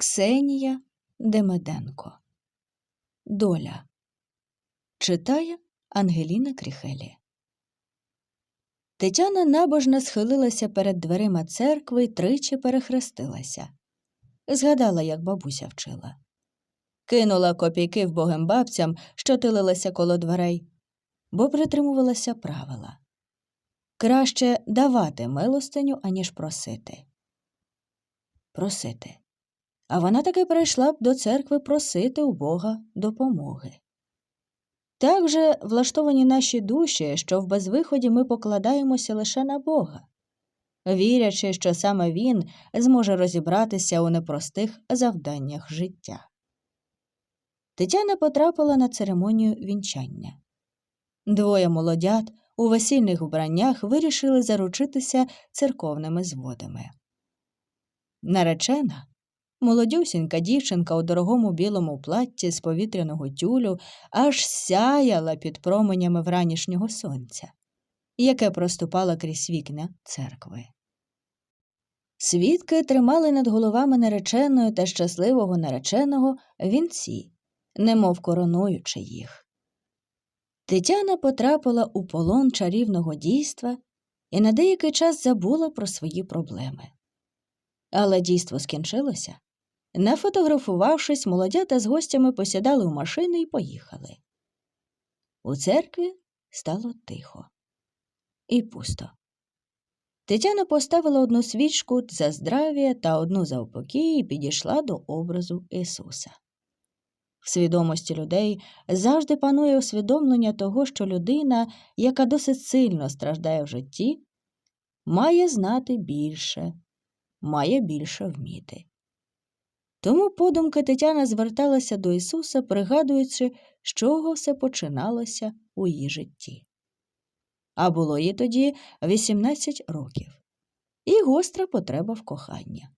Ксенія Демеденко. Доля. Читає Ангеліна Кріхелі. Тетяна набожно схилилася перед дверима церкви й тричі перехрестилася. Згадала, як бабуся вчила. Кинула копійки вбогим бабцям, що тилилися коло дверей, бо притримувалася правила. Краще давати милостиню, аніж просити. Просити. А вона таки прийшла б до церкви просити у Бога допомоги. Так же влаштовані наші душі, що в безвиході ми покладаємося лише на Бога, вірячи, що саме Він зможе розібратися у непростих завданнях життя. Тетяна потрапила на церемонію вінчання. Двоє молодят у весільних вбраннях вирішили заручитися церковними зводами. Наречена Молодюсінька дівчинка у дорогому білому платті з повітряного тюлю аж сяяла під променями вранішнього сонця, яке проступало крізь вікна церкви. Свідки тримали над головами нареченої та щасливого нареченого вінці, немов коронуючи їх. Тетяна потрапила у полон чарівного дійства і на деякий час забула про свої проблеми. Але дійство скінчилося. Нафотографувавшись, молодята з гостями посідали в машини і поїхали. У церкві стало тихо і пусто. Тетяна поставила одну свічку за здрав'я та одну за упокій і підійшла до образу Ісуса. В свідомості людей завжди панує усвідомлення того, що людина, яка досить сильно страждає в житті, має знати більше, має більше вміти. Тому подумки Тетяна зверталася до Ісуса, пригадуючи, з чого все починалося у її житті. А було їй тоді 18 років, і гостра потреба в коханні.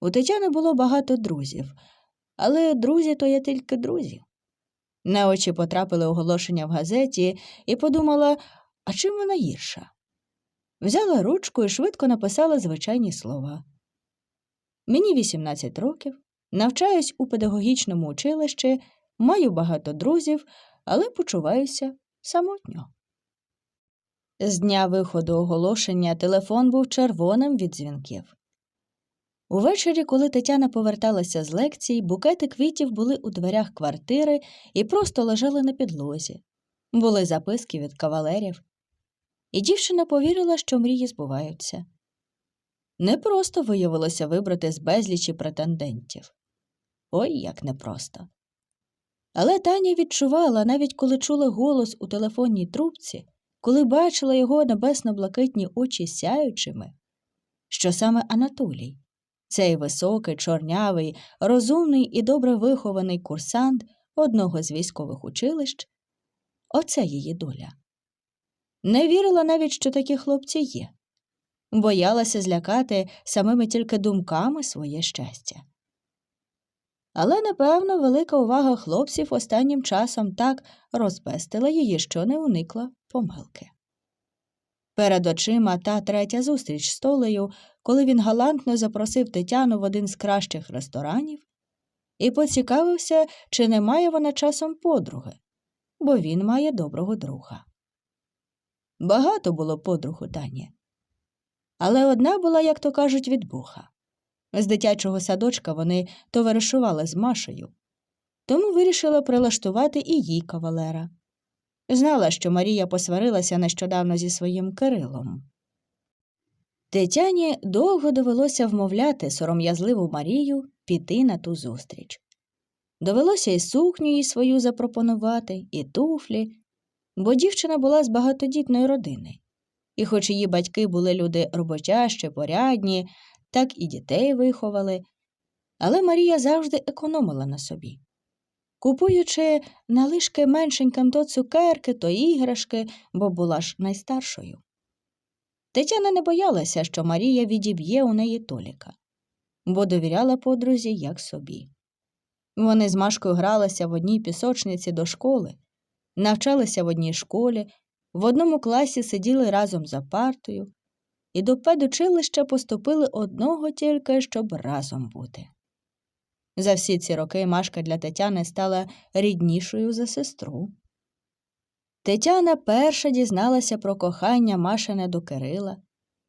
У Тетяни було багато друзів, але друзі то є тільки друзі. На очі потрапили оголошення в газеті і подумала, а чим вона гірша? Взяла ручку і швидко написала звичайні слова. Мені 18 років, навчаюсь у педагогічному училищі, маю багато друзів, але почуваюся самотньо. З дня виходу оголошення телефон був червоним від дзвінків. Увечері, коли Тетяна поверталася з лекцій, букети квітів були у дверях квартири і просто лежали на підлозі. Були записки від кавалерів. І дівчина повірила, що мрії збуваються. Непросто виявилося вибрати з безлічі претендентів. Ой як непросто. Але Таня відчувала, навіть коли чула голос у телефонній трубці, коли бачила його небесно-блакитні очі сяючими, що саме Анатолій, цей високий, чорнявий, розумний і добре вихований курсант одного з військових училищ, оце її доля. Не вірила навіть, що такі хлопці є боялася злякати самими тільки думками своє щастя. Але, напевно, велика увага хлопців останнім часом так розпестила її, що не уникла помилки. Перед очима та третя зустріч з Толею, коли він галантно запросив Тетяну в один з кращих ресторанів і поцікавився, чи не має вона часом подруги, бо він має доброго друга. Багато було подруг у Тані, але одна була, як то кажуть, від Бога. З дитячого садочка вони товаришували з Машею, тому вирішила прилаштувати і їй кавалера. Знала, що Марія посварилася нещодавно зі своїм Кирилом. Тетяні довго довелося вмовляти сором'язливу Марію піти на ту зустріч. Довелося і сукню їй свою запропонувати, і туфлі, бо дівчина була з багатодітної родини. І хоч її батьки були люди роботящі, порядні, так і дітей виховали, але Марія завжди економила на собі. Купуючи налишки меншеньким то цукерки, то іграшки, бо була ж найстаршою. Тетяна не боялася, що Марія відіб'є у неї Толіка, бо довіряла подрузі як собі. Вони з Машкою гралися в одній пісочниці до школи, навчалися в одній школі, в одному класі сиділи разом за партою, і до педучилища поступили одного тільки, щоб разом бути. За всі ці роки Машка для Тетяни стала ріднішою за сестру. Тетяна перша дізналася про кохання Машине до Кирила,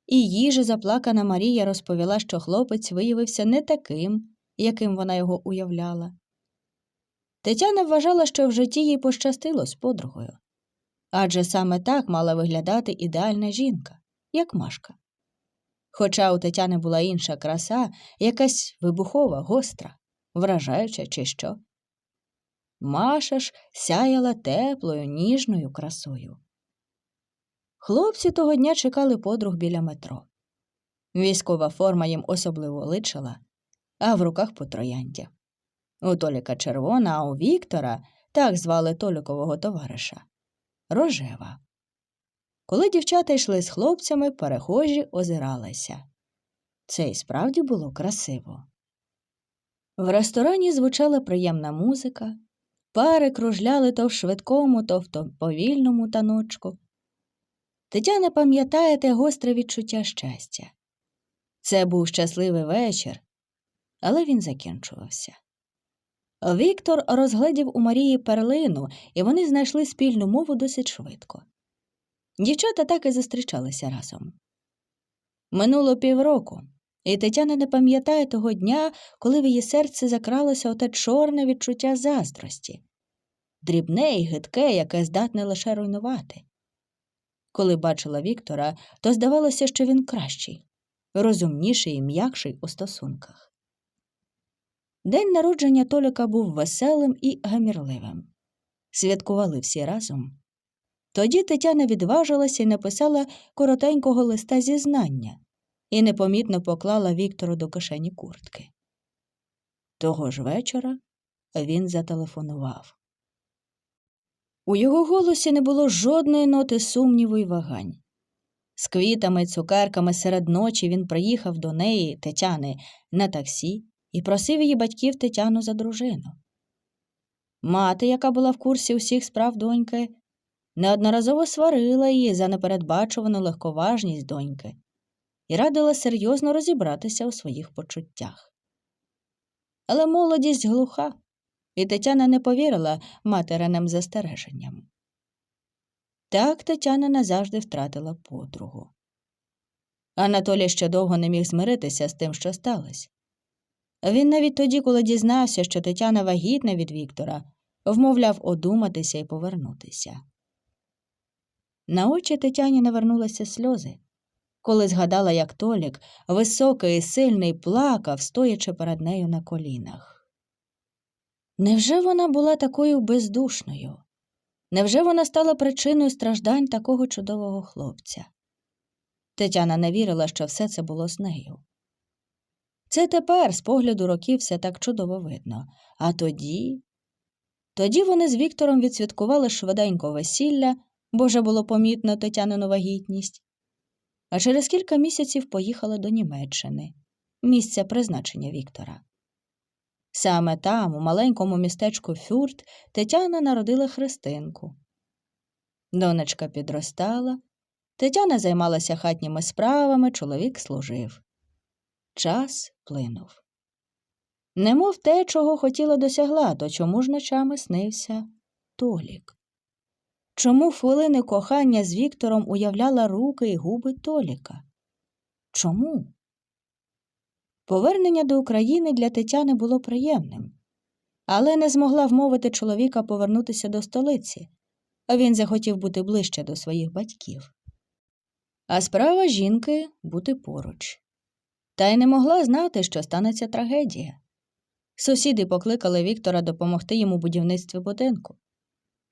і їй же заплакана Марія розповіла, що хлопець виявився не таким, яким вона його уявляла. Тетяна вважала, що в житті їй пощастило з подругою. Адже саме так мала виглядати ідеальна жінка, як Машка. Хоча у Тетяни була інша краса, якась вибухова, гостра, вражаюча чи що. Маша ж сяяла теплою, ніжною красою. Хлопці того дня чекали подруг біля метро. Військова форма їм особливо личила, а в руках по троянді. У Толіка червона, а у Віктора, так звали Толікового товариша, рожева. Коли дівчата йшли з хлопцями, перехожі озиралися. Це й справді було красиво. В ресторані звучала приємна музика, пари кружляли то в швидкому, то в повільному таночку. Тетяна пам'ятає те гостре відчуття щастя. Це був щасливий вечір, але він закінчувався. Віктор розгледів у Марії перлину, і вони знайшли спільну мову досить швидко. Дівчата так і зустрічалися разом. Минуло півроку, і Тетяна не пам'ятає того дня, коли в її серце закралося оте чорне відчуття заздрості, дрібне і гидке, яке здатне лише руйнувати. Коли бачила Віктора, то здавалося, що він кращий, розумніший і м'якший у стосунках. День народження Толіка був веселим і гамірливим. Святкували всі разом. Тоді Тетяна відважилася і написала коротенького листа зізнання і непомітно поклала Віктору до кишені куртки. Того ж вечора він зателефонував. У його голосі не було жодної ноти сумніву й вагань. З квітами й цукерками серед ночі він приїхав до неї, Тетяни, на таксі і просив її батьків Тетяну за дружину. Мати, яка була в курсі усіх справ доньки, неодноразово сварила її за непередбачувану легковажність доньки і радила серйозно розібратися у своїх почуттях. Але молодість глуха, і Тетяна не повірила материним застереженням. Так Тетяна назавжди втратила подругу. Анатолій ще довго не міг змиритися з тим, що сталося. Він навіть тоді, коли дізнався, що Тетяна вагітна від Віктора, вмовляв одуматися і повернутися. На очі Тетяні навернулися сльози, коли згадала, як Толік, високий і сильний, плакав, стоячи перед нею на колінах. Невже вона була такою бездушною? Невже вона стала причиною страждань такого чудового хлопця? Тетяна не вірила, що все це було з нею. Це тепер, з погляду років, все так чудово видно. А тоді. Тоді вони з Віктором відсвяткували швиденько весілля, бо вже було помітно Тетянину вагітність, а через кілька місяців поїхали до Німеччини, місця призначення Віктора. Саме там, у маленькому містечку Фюрт, Тетяна народила Христинку. Донечка підростала, Тетяна займалася хатніми справами, чоловік служив. Час плинув. Немов те, чого хотіла досягла, то чому ж ночами снився Толік? Чому хвилини кохання з Віктором уявляла руки і губи Толіка? Чому? Повернення до України для Тетяни було приємним, але не змогла вмовити чоловіка повернутися до столиці, а він захотів бути ближче до своїх батьків. А справа жінки бути поруч. Та й не могла знати, що станеться трагедія. Сусіди покликали Віктора допомогти йому будівництві будинку.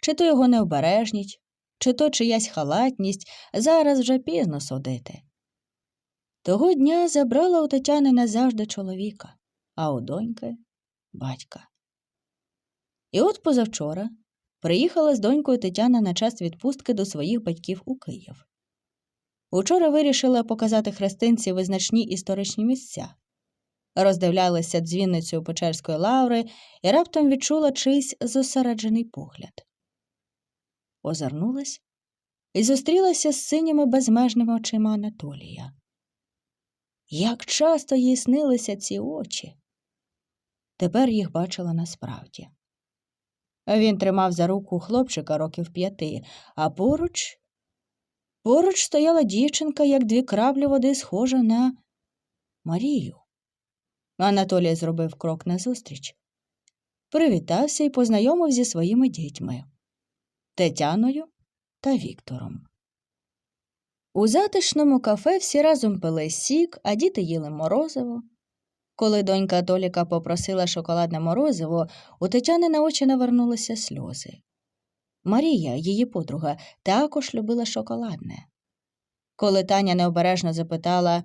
Чи то його необережність, чи то чиясь халатність, зараз вже пізно судити. Того дня забрала у Тетяни назавжди чоловіка, а у доньки батька. І от позавчора приїхала з донькою Тетяна на час відпустки до своїх батьків у Київ. Учора вирішила показати хрестинці визначні історичні місця. Роздивлялася дзвіницею Печерської лаври і раптом відчула чийсь зосереджений погляд. Озирнулась і зустрілася з синіми безмежними очима Анатолія. Як часто їй снилися ці очі. тепер їх бачила насправді. Він тримав за руку хлопчика років п'яти, а поруч поруч стояла дівчинка, як дві краплі води, схожа на Марію. Анатолій зробив крок назустріч, привітався і познайомив зі своїми дітьми Тетяною та Віктором. У затишному кафе всі разом пили сік, а діти їли морозиво. Коли донька Толіка попросила шоколадне морозиво, у Тетяни на очі навернулися сльози. Марія, її подруга, також любила шоколадне. Коли Таня необережно запитала,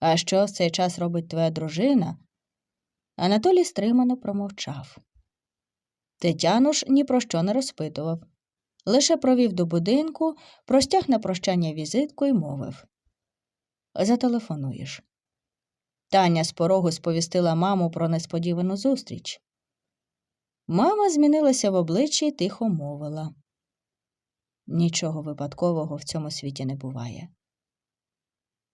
а що в цей час робить твоя дружина, Анатолій стримано промовчав. Тетяну ж ні про що не розпитував. Лише провів до будинку, простяг на прощання візитку і мовив Зателефонуєш. Таня з порогу сповістила маму про несподівану зустріч. Мама змінилася в обличчі і тихо мовила Нічого випадкового в цьому світі не буває.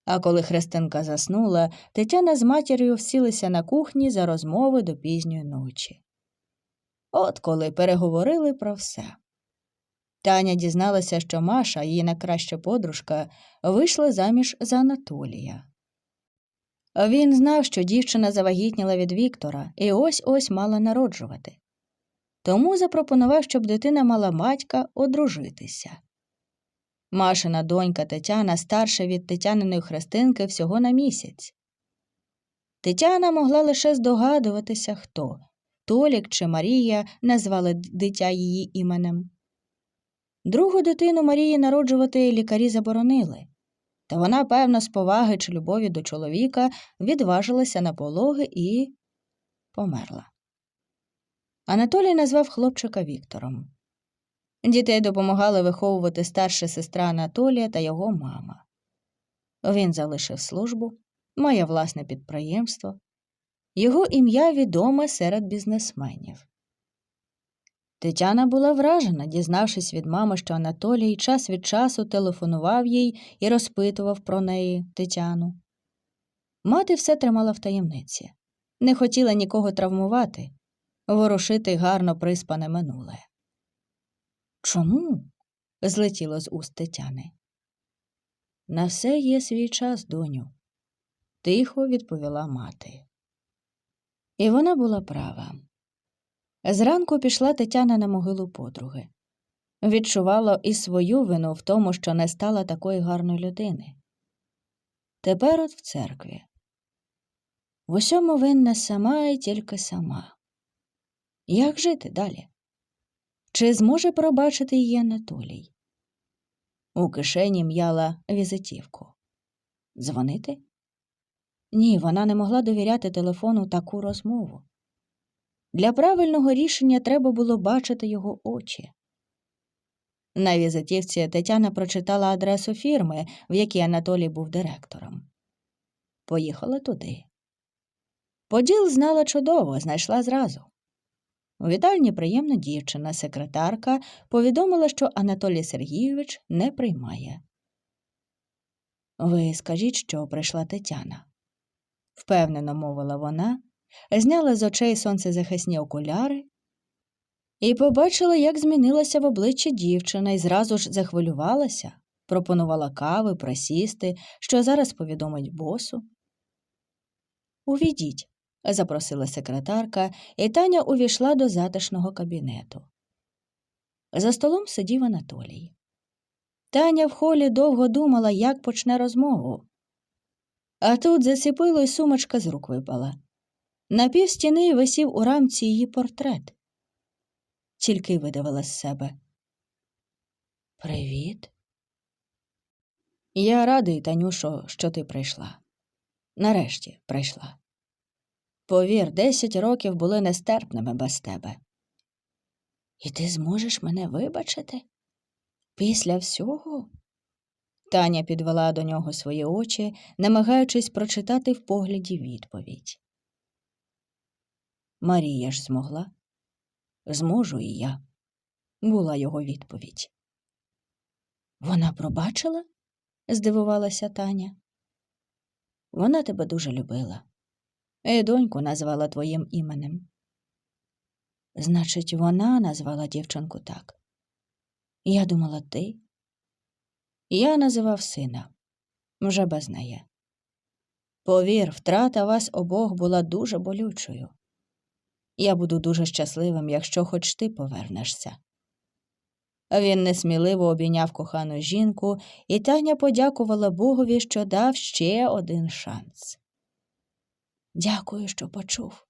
А коли Христинка заснула, Тетяна з матір'ю всілися на кухні за розмови до пізньої ночі. От коли переговорили про все. Таня дізналася, що Маша, її найкраща подружка, вийшла заміж за Анатолія. Він знав, що дівчина завагітніла від Віктора і ось ось мала народжувати. Тому запропонував, щоб дитина мала батька одружитися. Машина донька Тетяна старша від Тетяниної Христинки всього на місяць. Тетяна могла лише здогадуватися, хто Толік чи Марія назвали дитя її іменем. Другу дитину Марії народжувати лікарі заборонили, та вона, певно, з поваги чи любові до чоловіка відважилася на пологи і померла. Анатолій назвав хлопчика Віктором. Дітей допомагали виховувати старша сестра Анатолія та його мама. Він залишив службу, має власне підприємство. Його ім'я відоме серед бізнесменів. Тетяна була вражена, дізнавшись від мами, що Анатолій час від часу телефонував їй і розпитував про неї Тетяну. Мати все тримала в таємниці, не хотіла нікого травмувати, ворушити гарно приспане минуле. Чому? злетіло з уст Тетяни. На все є свій час, доню, тихо відповіла мати. І вона була права. Зранку пішла Тетяна на могилу подруги. Відчувала і свою вину в тому, що не стала такої гарної людини. Тепер от в церкві. В усьому винна сама і тільки сама. Як жити далі? Чи зможе пробачити її Анатолій? У кишені м'яла візитівку. Дзвонити? Ні, вона не могла довіряти телефону таку розмову. Для правильного рішення треба було бачити його очі. На візитівці Тетяна прочитала адресу фірми, в якій Анатолій був директором. Поїхала туди. Поділ знала чудово, знайшла зразу. У вітальні приємна дівчина, секретарка, повідомила, що Анатолій Сергійович не приймає. Ви скажіть, що прийшла Тетяна, впевнено мовила вона, зняла з очей сонцезахисні окуляри і побачила, як змінилася в обличчі дівчина, і зразу ж захвилювалася, пропонувала кави, присісти, що зараз повідомить босу. Увійдіть, запросила секретарка, і Таня увійшла до затишного кабінету. За столом сидів Анатолій. Таня в холі довго думала, як почне розмову. А тут засіпило й сумочка з рук випала. На півстіни висів у рамці її портрет. Тільки видавила з себе. Привіт. Я радий, Танюшо, що ти прийшла. Нарешті прийшла. Повір, десять років були нестерпними без тебе. І ти зможеш мене вибачити? Після всього? Таня підвела до нього свої очі, намагаючись прочитати в погляді відповідь. Марія ж змогла. Зможу і я, була його відповідь. Вона пробачила? здивувалася Таня. Вона тебе дуже любила. І доньку назвала твоїм іменем. Значить, вона назвала дівчинку так. Я думала, ти. Я називав сина. Вже без неї. Повір, втрата вас обох була дуже болючою. Я буду дуже щасливим, якщо хоч ти повернешся. Він несміливо обійняв кохану жінку, і Таня подякувала Богові, що дав ще один шанс. Дякую, що почув,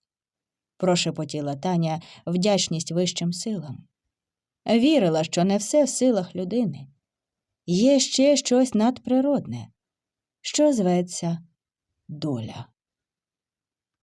прошепотіла Таня вдячність вищим силам. Вірила, що не все в силах людини. Є ще щось надприродне, що зветься доля.